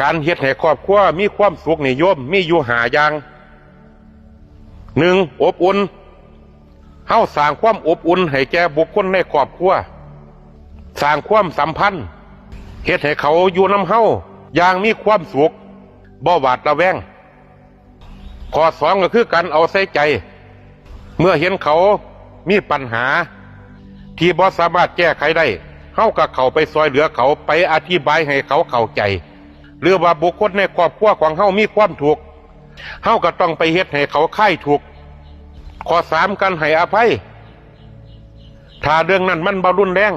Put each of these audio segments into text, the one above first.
การเฮ็ดให้ครอบครัวมีความสุขนิยมมีอยู่หาอย่างหนึ่งอบอุ่นเฮาสร้างความอบอุ่นให้แก่บุคคลในครอบครัวสร้างความสัมพันธ์เฮ็ดให้เขาอยู่น้ำเฮาอย่างมีความสุขบ่หวาดระแวงข้อสองก็คือการเอาใส่ใจ เมื่อเห็นเขามีปัญหา ที่บ่สามารถแก้ไขได้เฮากับเขาไปซอยเหลือเขาไปอธิบายให้เขาเข้าใจ หรือว่าบุคคลในครอบครัวของเฮามีความถูกข์เฮาก็ต้องไปเฮ็ดให้เขาค่ายถูกข้อสามกันให้อภัย ถ้าเรื่องนั้นมันบารุนแรง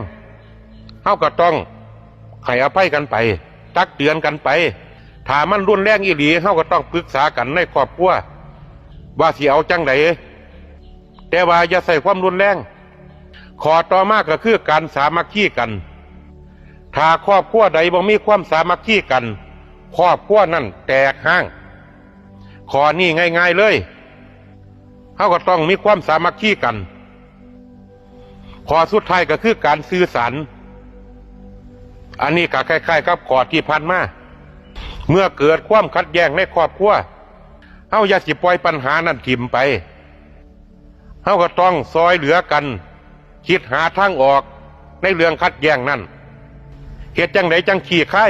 เฮาก็ต้องให้อภัยกันไป ตักเตือนกันไป ถ้ามันรุนแรงอีหลีเฮาก็ต้องปรึกษากันในครอบครัวว่าสิเอาจังไดแต่ว่าอย่าใส่ความรุนแรงขอต่อมาก็คือการสามัคคีกัน ถ้าครอบครัวใดบ่มีความสามัคคีกัน ครอบครัวนั่นแตกห้างขอนี่ง่าย ๆเลยเขาก็ต้องมีความสามัคคีกันขอสุดท้ายก็คือการสื่อสารอันนี้ก็คล้ายๆกับขอที่พันมาเมื่อเกิดความขัดแย้งในครอบครัวเฮาอย่าสิปล่อยปัญหานั้นถิ่มไปเฮาก็ต้องซอยเหลือกัน คิดหาทางออกในเรื่องขัดแย้งนั้นเหตุจังไดจังขี้ไข่